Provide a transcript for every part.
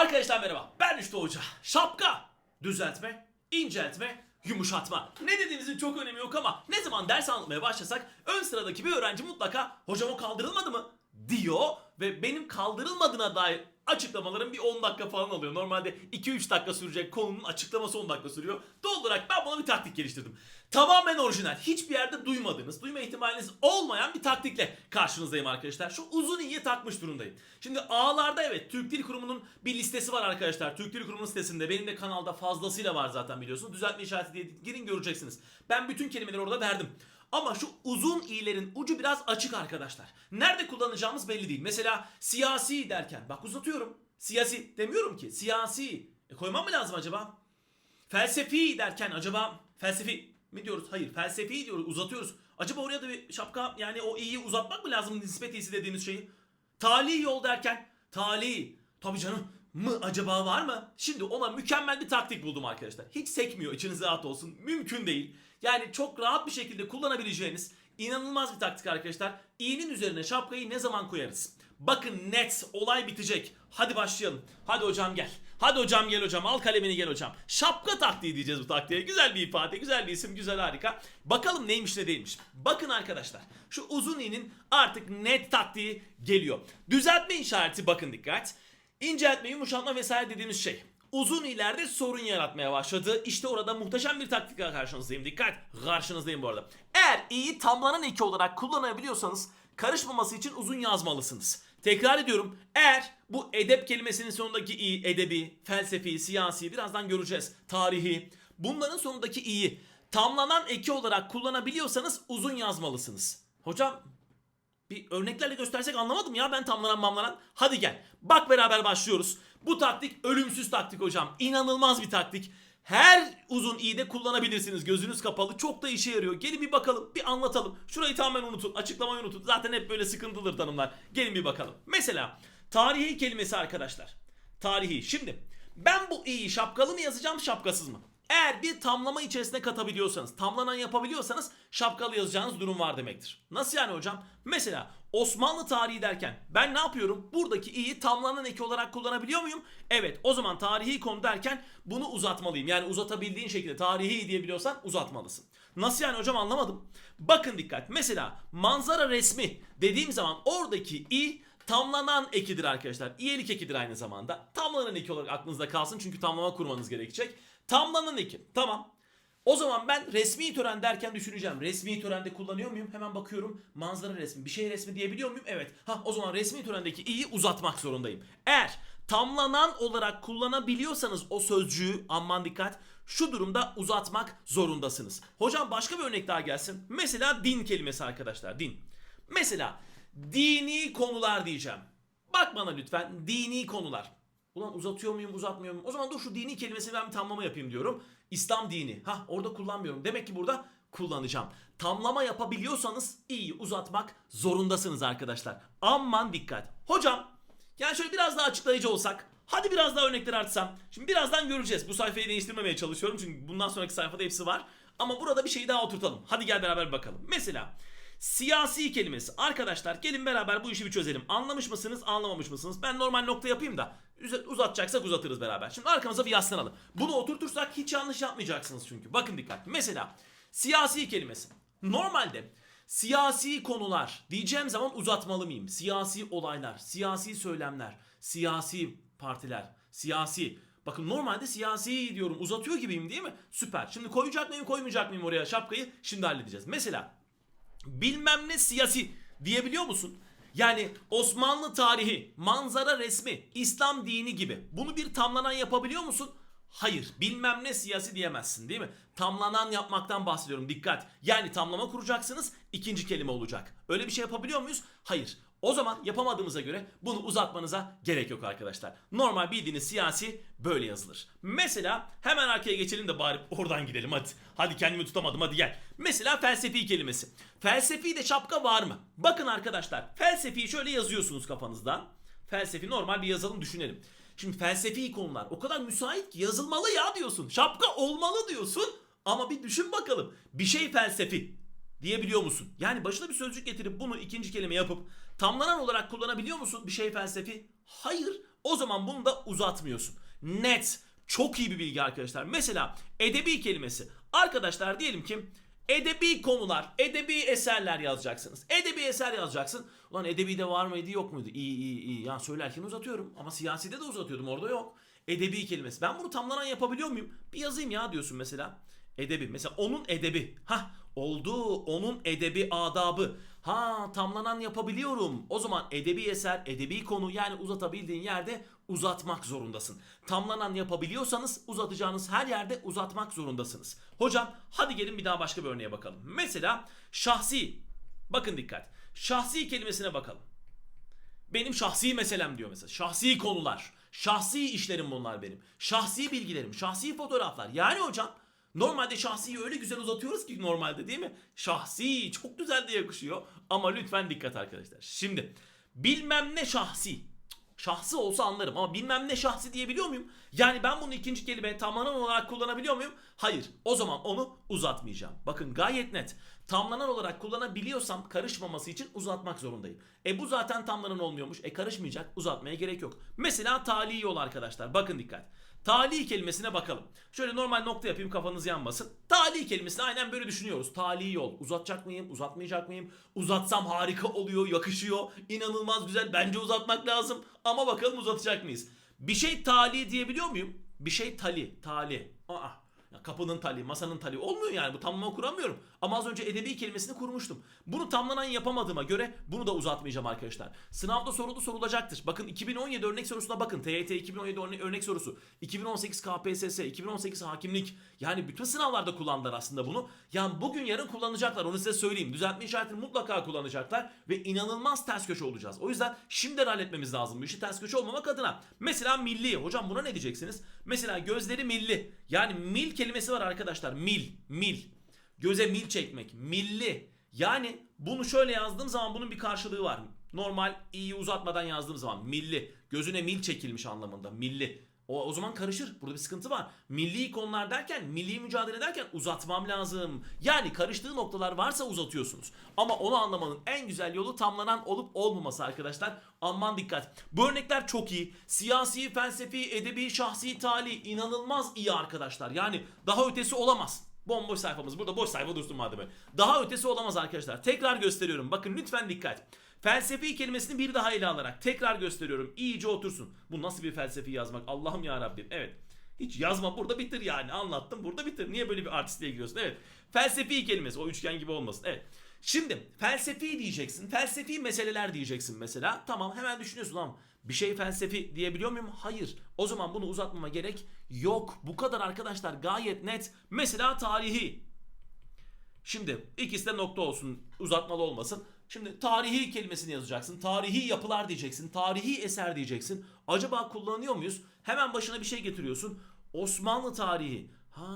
Arkadaşlar merhaba. Ben Rüştü Hoca. Şapka, düzeltme, inceltme, yumuşatma. Ne dediğinizin çok önemi yok ama ne zaman ders anlatmaya başlasak ön sıradaki bir öğrenci mutlaka hocam o kaldırılmadı mı diyor ve benim kaldırılmadığına dair açıklamalarım bir 10 dakika falan alıyor. Normalde 2-3 dakika sürecek konunun açıklaması 10 dakika sürüyor. Doğal olarak ben buna bir taktik geliştirdim. Tamamen orijinal. Hiçbir yerde duymadığınız, duyma ihtimaliniz olmayan bir taktikle karşınızdayım arkadaşlar. Şu uzun iyiye takmış durumdayım. Şimdi A'larda evet Türk Dil Kurumu'nun bir listesi var arkadaşlar. Türk Dil Kurumu'nun sitesinde benim de kanalda fazlasıyla var zaten biliyorsunuz. Düzeltme işareti diye girin göreceksiniz. Ben bütün kelimeleri orada verdim. Ama şu uzun i'lerin ucu biraz açık arkadaşlar. Nerede kullanacağımız belli değil. Mesela siyasi derken bak uzatıyorum. Siyasi demiyorum ki. Siyasi. E koymam mı lazım acaba? Felsefi derken acaba felsefi mi diyoruz? Hayır felsefi diyoruz uzatıyoruz. Acaba oraya da bir şapka yani o i'yi uzatmak mı lazım nispet i'si dediğimiz şeyi? Tali yol derken tali tabii canım mı acaba var mı? Şimdi ona mükemmel bir taktik buldum arkadaşlar. Hiç sekmiyor içiniz rahat olsun. Mümkün değil. Yani çok rahat bir şekilde kullanabileceğiniz inanılmaz bir taktik arkadaşlar. İ'nin üzerine şapkayı ne zaman koyarız? Bakın net olay bitecek. Hadi başlayalım. Hadi hocam gel. Hadi hocam gel hocam. Al kalemini gel hocam. Şapka taktiği diyeceğiz bu taktiğe. Güzel bir ifade, güzel bir isim, güzel harika. Bakalım neymiş ne değilmiş. Bakın arkadaşlar. Şu uzun i'nin artık net taktiği geliyor. Düzeltme işareti bakın dikkat. İnceltme, yumuşatma vesaire dediğimiz şey. Uzun ileride sorun yaratmaya başladı. İşte orada muhteşem bir taktikle karşınızdayım. Dikkat. Karşınızdayım bu arada. Eğer i'yi tamlanan eki olarak kullanabiliyorsanız karışmaması için uzun yazmalısınız. Tekrar ediyorum. Eğer bu edep kelimesinin sonundaki i, edebi, felsefi, siyasi birazdan göreceğiz. Tarihi. Bunların sonundaki i'yi tamlanan eki olarak kullanabiliyorsanız uzun yazmalısınız. Hocam bir örneklerle göstersek anlamadım ya ben tamlanan mamlanan. Hadi gel. Bak beraber başlıyoruz. Bu taktik ölümsüz taktik hocam. İnanılmaz bir taktik. Her uzun i'de kullanabilirsiniz. Gözünüz kapalı. Çok da işe yarıyor. Gelin bir bakalım. Bir anlatalım. Şurayı tamamen unutun. Açıklamayı unutun. Zaten hep böyle sıkıntılıdır tanımlar. Gelin bir bakalım. Mesela tarihi kelimesi arkadaşlar. Tarihi. Şimdi ben bu i'yi şapkalı mı yazacağım şapkasız mı? Eğer bir tamlama içerisine katabiliyorsanız, tamlanan yapabiliyorsanız şapkalı yazacağınız durum var demektir. Nasıl yani hocam? Mesela Osmanlı tarihi derken ben ne yapıyorum? Buradaki i'yi tamlanan eki olarak kullanabiliyor muyum? Evet o zaman tarihi konu derken bunu uzatmalıyım. Yani uzatabildiğin şekilde tarihi diyebiliyorsan uzatmalısın. Nasıl yani hocam anlamadım. Bakın dikkat. Mesela manzara resmi dediğim zaman oradaki i tamlanan ekidir arkadaşlar. İyelik ekidir aynı zamanda. Tamlanan eki olarak aklınızda kalsın çünkü tamlama kurmanız gerekecek. Tamlanan eki. Tamam. O zaman ben resmi tören derken düşüneceğim. Resmi törende kullanıyor muyum? Hemen bakıyorum. Manzara resmi, bir şey resmi diyebiliyor muyum? Evet. Ha o zaman resmi törendeki i'yi uzatmak zorundayım. Eğer tamlanan olarak kullanabiliyorsanız o sözcüğü aman dikkat şu durumda uzatmak zorundasınız. Hocam başka bir örnek daha gelsin. Mesela din kelimesi arkadaşlar. Din. Mesela dini konular diyeceğim. Bak bana lütfen dini konular. Ulan uzatıyor muyum uzatmıyor muyum? O zaman dur şu dini kelimesini ben bir tamlama yapayım diyorum. İslam dini. Ha orada kullanmıyorum. Demek ki burada kullanacağım. Tamlama yapabiliyorsanız iyi uzatmak zorundasınız arkadaşlar. Aman dikkat. Hocam yani şöyle biraz daha açıklayıcı olsak. Hadi biraz daha örnekler artsam. Şimdi birazdan göreceğiz. Bu sayfayı değiştirmemeye çalışıyorum. Çünkü bundan sonraki sayfada hepsi var. Ama burada bir şeyi daha oturtalım. Hadi gel beraber bakalım. Mesela Siyasi kelimesi. Arkadaşlar gelin beraber bu işi bir çözelim. Anlamış mısınız, anlamamış mısınız? Ben normal nokta yapayım da uzatacaksak uzatırız beraber. Şimdi arkamıza bir yaslanalım. Bunu oturtursak hiç yanlış yapmayacaksınız çünkü. Bakın dikkat. Mesela siyasi kelimesi. Normalde siyasi konular diyeceğim zaman uzatmalı mıyım? Siyasi olaylar, siyasi söylemler, siyasi partiler, siyasi Bakın normalde siyasi diyorum uzatıyor gibiyim değil mi? Süper. Şimdi koyacak mıyım koymayacak mıyım oraya şapkayı? Şimdi halledeceğiz. Mesela bilmem ne siyasi diyebiliyor musun? Yani Osmanlı tarihi, manzara resmi, İslam dini gibi. Bunu bir tamlanan yapabiliyor musun? Hayır, bilmem ne siyasi diyemezsin değil mi? Tamlanan yapmaktan bahsediyorum. Dikkat. Yani tamlama kuracaksınız, ikinci kelime olacak. Öyle bir şey yapabiliyor muyuz? Hayır. O zaman yapamadığımıza göre bunu uzatmanıza gerek yok arkadaşlar. Normal bildiğiniz siyasi böyle yazılır. Mesela hemen arkaya geçelim de bari oradan gidelim hadi. Hadi kendimi tutamadım hadi gel. Mesela felsefi kelimesi. Felsefi de şapka var mı? Bakın arkadaşlar felsefi şöyle yazıyorsunuz kafanızdan. Felsefi normal bir yazalım düşünelim. Şimdi felsefi konular o kadar müsait ki yazılmalı ya diyorsun. Şapka olmalı diyorsun. Ama bir düşün bakalım. Bir şey felsefi diyebiliyor musun? Yani başına bir sözcük getirip bunu ikinci kelime yapıp tamlanan olarak kullanabiliyor musun bir şey felsefi? Hayır. o zaman bunu da uzatmıyorsun. Net. Çok iyi bir bilgi arkadaşlar. Mesela edebi kelimesi. Arkadaşlar diyelim ki edebi konular, edebi eserler yazacaksınız. Edebi eser yazacaksın. Ulan edebi de var mıydı yok muydu? İyi iyi iyi. Ya söylerken uzatıyorum ama siyaside de uzatıyordum orada yok. Edebi kelimesi. Ben bunu tamlanan yapabiliyor muyum? Bir yazayım ya diyorsun mesela. Edebi. Mesela onun edebi. Ha oldu. Onun edebi adabı. Ha tamlanan yapabiliyorum. O zaman edebi eser, edebi konu yani uzatabildiğin yerde uzatmak zorundasın. Tamlanan yapabiliyorsanız uzatacağınız her yerde uzatmak zorundasınız. Hocam hadi gelin bir daha başka bir örneğe bakalım. Mesela şahsi. Bakın dikkat. Şahsi kelimesine bakalım. Benim şahsi meselem diyor mesela. Şahsi konular. Şahsi işlerim bunlar benim. Şahsi bilgilerim. Şahsi fotoğraflar. Yani hocam normalde şahsiyi öyle güzel uzatıyoruz ki normalde değil mi? Şahsi çok güzel de yakışıyor. Ama lütfen dikkat arkadaşlar. Şimdi bilmem ne şahsi. Şahsı olsa anlarım ama bilmem ne şahsi diyebiliyor muyum? Yani ben bunu ikinci kelime tamlanan olarak kullanabiliyor muyum? Hayır. O zaman onu uzatmayacağım. Bakın gayet net. Tamlanan olarak kullanabiliyorsam karışmaması için uzatmak zorundayım. E bu zaten tamlanan olmuyormuş. E karışmayacak. Uzatmaya gerek yok. Mesela tali yol arkadaşlar. Bakın dikkat. Tali kelimesine bakalım. Şöyle normal nokta yapayım kafanız yanmasın. Tali kelimesini aynen böyle düşünüyoruz. Tali yol. Uzatacak mıyım? Uzatmayacak mıyım? Uzatsam harika oluyor, yakışıyor. inanılmaz güzel. Bence uzatmak lazım. Ama bakalım uzatacak mıyız? Bir şey tali diyebiliyor muyum? Bir şey tali. Tali. Aa. Ya kapının tali, masanın tali olmuyor yani bu tamlama kuramıyorum. Ama az önce edebi kelimesini kurmuştum. Bunu tamlanan yapamadığıma göre bunu da uzatmayacağım arkadaşlar. Sınavda sorulu sorulacaktır. Bakın 2017 örnek sorusuna bakın. TYT 2017 örnek, sorusu. 2018 KPSS, 2018 hakimlik. Yani bütün sınavlarda kullandılar aslında bunu. Yani bugün yarın kullanacaklar onu size söyleyeyim. Düzeltme işaretini mutlaka kullanacaklar. Ve inanılmaz ters köşe olacağız. O yüzden şimdiden halletmemiz lazım bu işi ters köşe olmamak adına. Mesela milli. Hocam buna ne diyeceksiniz? Mesela gözleri milli. Yani mil kelimesi var arkadaşlar. Mil, mil. Göze mil çekmek, milli. Yani bunu şöyle yazdığım zaman bunun bir karşılığı var. Normal iyi uzatmadan yazdığım zaman milli. Gözüne mil çekilmiş anlamında milli. O, o zaman karışır. Burada bir sıkıntı var. Milli konular derken, milli mücadele derken uzatmam lazım. Yani karıştığı noktalar varsa uzatıyorsunuz. Ama onu anlamanın en güzel yolu tamlanan olup olmaması arkadaşlar. Aman dikkat. Bu örnekler çok iyi. Siyasi, felsefi, edebi, şahsi, tali inanılmaz iyi arkadaşlar. Yani daha ötesi olamaz. Bomboş sayfamız. Burada boş sayfa dursun madem. Daha ötesi olamaz arkadaşlar. Tekrar gösteriyorum. Bakın lütfen dikkat. Felsefi kelimesini bir daha ele alarak tekrar gösteriyorum. İyice otursun. Bu nasıl bir felsefi yazmak? Allah'ım ya Rabbim. Evet. Hiç yazma burada bitir yani. Anlattım burada bitir. Niye böyle bir artistliğe giriyorsun? Evet. Felsefi kelimesi. O üçgen gibi olmasın. Evet. Şimdi felsefi diyeceksin. Felsefi meseleler diyeceksin mesela. Tamam hemen düşünüyorsun ama bir şey felsefi diyebiliyor muyum? Hayır. O zaman bunu uzatmama gerek yok. Bu kadar arkadaşlar gayet net. Mesela tarihi. Şimdi ikisi de nokta olsun. Uzatmalı olmasın. Şimdi tarihi kelimesini yazacaksın. Tarihi yapılar diyeceksin. Tarihi eser diyeceksin. Acaba kullanıyor muyuz? Hemen başına bir şey getiriyorsun. Osmanlı tarihi. Ha,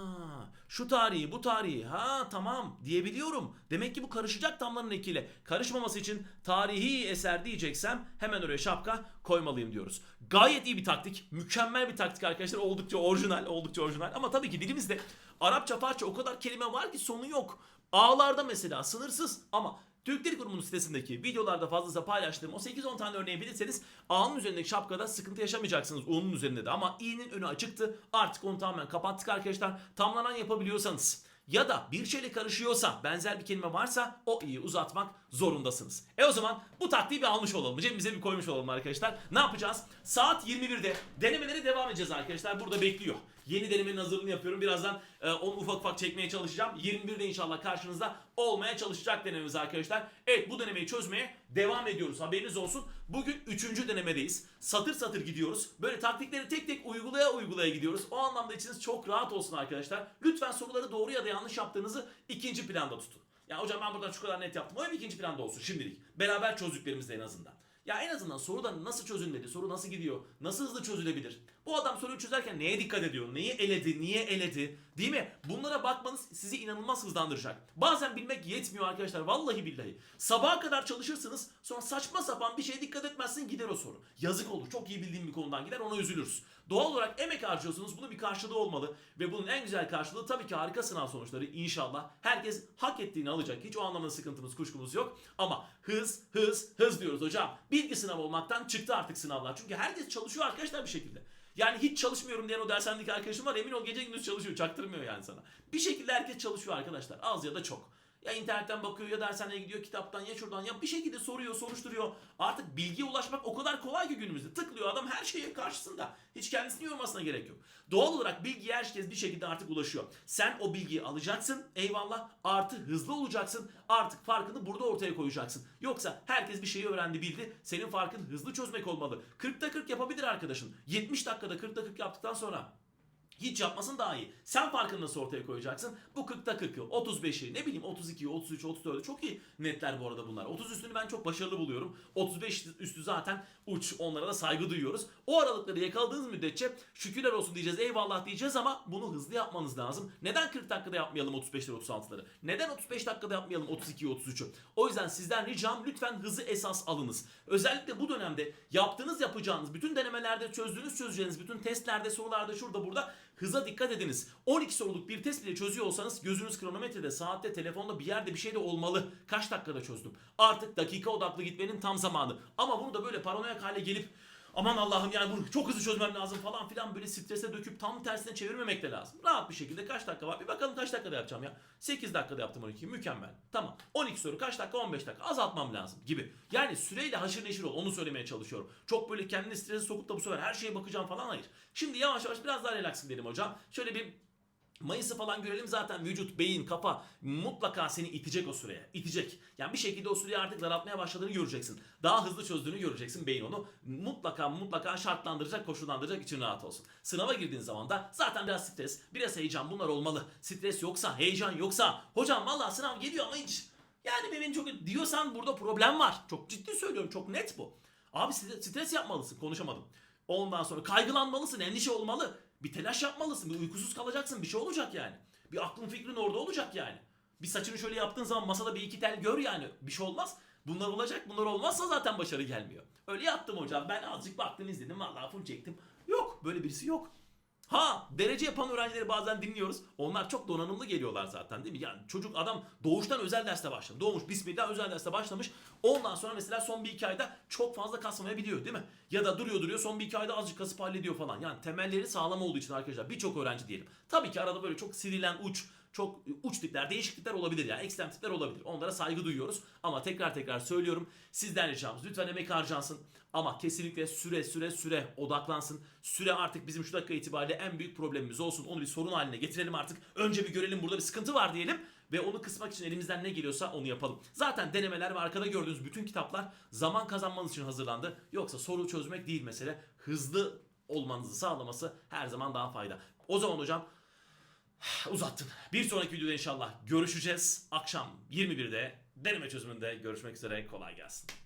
şu tarihi, bu tarihi. Ha, tamam diyebiliyorum. Demek ki bu karışacak tamların ekiyle. Karışmaması için tarihi eser diyeceksem hemen oraya şapka koymalıyım diyoruz. Gayet iyi bir taktik. Mükemmel bir taktik arkadaşlar. Oldukça orijinal, oldukça orijinal. Ama tabii ki dilimizde Arapça, Farsça o kadar kelime var ki sonu yok. A'larda mesela sınırsız ama Türk Dil Kurumu'nun sitesindeki videolarda fazlasıyla paylaştığım o 8-10 tane örneği bilirseniz A'nın üzerindeki şapkada sıkıntı yaşamayacaksınız. U'nun üzerinde de ama İ'nin önü açıktı. Artık onu tamamen kapattık arkadaşlar. Tamlanan yapabiliyorsanız ya da bir şeyle karışıyorsa, benzer bir kelime varsa o i'yi uzatmak zorundasınız. E o zaman bu taktiği bir almış olalım. Cebimize bir koymuş olalım arkadaşlar. Ne yapacağız? Saat 21'de denemeleri devam edeceğiz arkadaşlar. Burada bekliyor. Yeni denemenin hazırlığını yapıyorum. Birazdan e, onu ufak ufak çekmeye çalışacağım. 21'de inşallah karşınızda olmaya çalışacak denememiz arkadaşlar. Evet bu denemeyi çözmeye devam ediyoruz. Haberiniz olsun. Bugün 3. denemedeyiz. Satır satır gidiyoruz. Böyle taktikleri tek tek uygulaya uygulaya gidiyoruz. O anlamda içiniz çok rahat olsun arkadaşlar. Lütfen soruları doğru ya da yanlış yaptığınızı ikinci planda tutun. Ya hocam ben buradan şu kadar net yaptım. O hep ikinci planda olsun şimdilik. Beraber çözdüklerimizde en azından. Ya en azından soruda nasıl çözülmeli, soru nasıl gidiyor, nasıl hızlı çözülebilir? Bu adam soruyu çözerken neye dikkat ediyor? Neyi eledi? Niye eledi? Değil mi? Bunlara bakmanız sizi inanılmaz hızlandıracak. Bazen bilmek yetmiyor arkadaşlar. Vallahi billahi. Sabaha kadar çalışırsınız. Sonra saçma sapan bir şeye dikkat etmezsin gider o soru. Yazık olur. Çok iyi bildiğim bir konudan gider ona üzülürüz. Doğal olarak emek harcıyorsunuz. Bunun bir karşılığı olmalı. Ve bunun en güzel karşılığı tabii ki harika sınav sonuçları inşallah. Herkes hak ettiğini alacak. Hiç o anlamda sıkıntımız kuşkumuz yok. Ama hız hız hız diyoruz hocam. Bilgi sınavı olmaktan çıktı artık sınavlar. Çünkü herkes çalışıyor arkadaşlar bir şekilde. Yani hiç çalışmıyorum diyen o dershanedeki arkadaşım var emin ol gece gündüz çalışıyor çaktırmıyor yani sana. Bir şekilde herkes çalışıyor arkadaşlar az ya da çok. Ya internetten bakıyor ya dershaneye gidiyor kitaptan ya şuradan ya bir şekilde soruyor soruşturuyor. Artık bilgiye ulaşmak o kadar kolay ki günümüzde. Tıklıyor adam her şeye karşısında. Hiç kendisini yormasına gerek yok. Doğal olarak bilgiye herkes bir şekilde artık ulaşıyor. Sen o bilgiyi alacaksın eyvallah artı hızlı olacaksın artık farkını burada ortaya koyacaksın. Yoksa herkes bir şeyi öğrendi bildi senin farkın hızlı çözmek olmalı. 40'ta 40 yapabilir arkadaşın. 70 dakikada 40'ta 40 yaptıktan sonra hiç yapmasın daha iyi. Sen farkını nasıl ortaya koyacaksın? Bu 40'ta 40'ı, 35'i, ne bileyim 32'yi, 33'ü, 34'ü çok iyi netler bu arada bunlar. 30 üstünü ben çok başarılı buluyorum. 35 üstü zaten uç. Onlara da saygı duyuyoruz. O aralıkları yakaladığınız müddetçe şükürler olsun diyeceğiz, eyvallah diyeceğiz ama bunu hızlı yapmanız lazım. Neden 40 dakikada yapmayalım 35'leri, 36'ları? Neden 35 dakikada yapmayalım 32'yi, 33'ü? O yüzden sizden ricam lütfen hızı esas alınız. Özellikle bu dönemde yaptığınız yapacağınız, bütün denemelerde çözdüğünüz çözeceğiniz, bütün testlerde, sorularda, şurada burada hıza dikkat ediniz. 12 soruluk bir test bile çözüyor olsanız gözünüz kronometrede, saatte, telefonda bir yerde bir şey de olmalı. Kaç dakikada çözdüm? Artık dakika odaklı gitmenin tam zamanı. Ama bunu da böyle paranoyak hale gelip aman Allah'ım yani bunu çok hızlı çözmem lazım falan filan böyle strese döküp tam tersine çevirmemek de lazım. Rahat bir şekilde kaç dakika var bir bakalım kaç dakikada yapacağım ya. 8 dakikada yaptım 12 mükemmel. Tamam 12 soru kaç dakika 15 dakika azaltmam lazım gibi. Yani süreyle haşır neşir ol onu söylemeye çalışıyorum. Çok böyle kendini strese sokup da bu sefer her şeye bakacağım falan hayır. Şimdi yavaş yavaş biraz daha relax gidelim hocam. Şöyle bir Mayıs'ı falan görelim zaten vücut, beyin, kafa mutlaka seni itecek o süreye. İtecek. Yani bir şekilde o süreyi artık daraltmaya başladığını göreceksin. Daha hızlı çözdüğünü göreceksin beyin onu. Mutlaka mutlaka şartlandıracak, koşullandıracak için rahat olsun. Sınava girdiğin zaman da zaten biraz stres, biraz heyecan bunlar olmalı. Stres yoksa, heyecan yoksa, hocam vallahi sınav geliyor ama hiç yani benim çok diyorsan burada problem var. Çok ciddi söylüyorum, çok net bu. Abi stres yapmalısın, konuşamadım. Ondan sonra kaygılanmalısın, endişe olmalı. Bir telaş yapmalısın, bir uykusuz kalacaksın, bir şey olacak yani. Bir aklın fikrin orada olacak yani. Bir saçını şöyle yaptığın zaman masada bir iki tel gör yani. Bir şey olmaz. Bunlar olacak, bunlar olmazsa zaten başarı gelmiyor. Öyle yaptım hocam. Ben azıcık baktım izledim, vallahi full çektim. Yok, böyle birisi yok. Ha derece yapan öğrencileri bazen dinliyoruz. Onlar çok donanımlı geliyorlar zaten değil mi? Yani çocuk adam doğuştan özel derste başlamış. Doğmuş bismillah özel derste başlamış. Ondan sonra mesela son bir iki ayda çok fazla kasmayabiliyor değil mi? Ya da duruyor duruyor son bir iki ayda azıcık kasıp hallediyor falan. Yani temelleri sağlam olduğu için arkadaşlar birçok öğrenci diyelim. Tabii ki arada böyle çok sivrilen uç çok uç tipler, değişiklikler olabilir yani ekstrem tipler olabilir. Onlara saygı duyuyoruz. Ama tekrar tekrar söylüyorum. Sizden ricamız lütfen emek harcansın. Ama kesinlikle süre süre süre odaklansın. Süre artık bizim şu dakika itibariyle en büyük problemimiz olsun. Onu bir sorun haline getirelim artık. Önce bir görelim burada bir sıkıntı var diyelim. Ve onu kısmak için elimizden ne geliyorsa onu yapalım. Zaten denemeler ve arkada gördüğünüz bütün kitaplar zaman kazanmanız için hazırlandı. Yoksa soru çözmek değil mesele. Hızlı olmanızı sağlaması her zaman daha fayda. O zaman hocam uzattın. Bir sonraki videoda inşallah görüşeceğiz. Akşam 21'de deneme çözümünde görüşmek üzere. Kolay gelsin.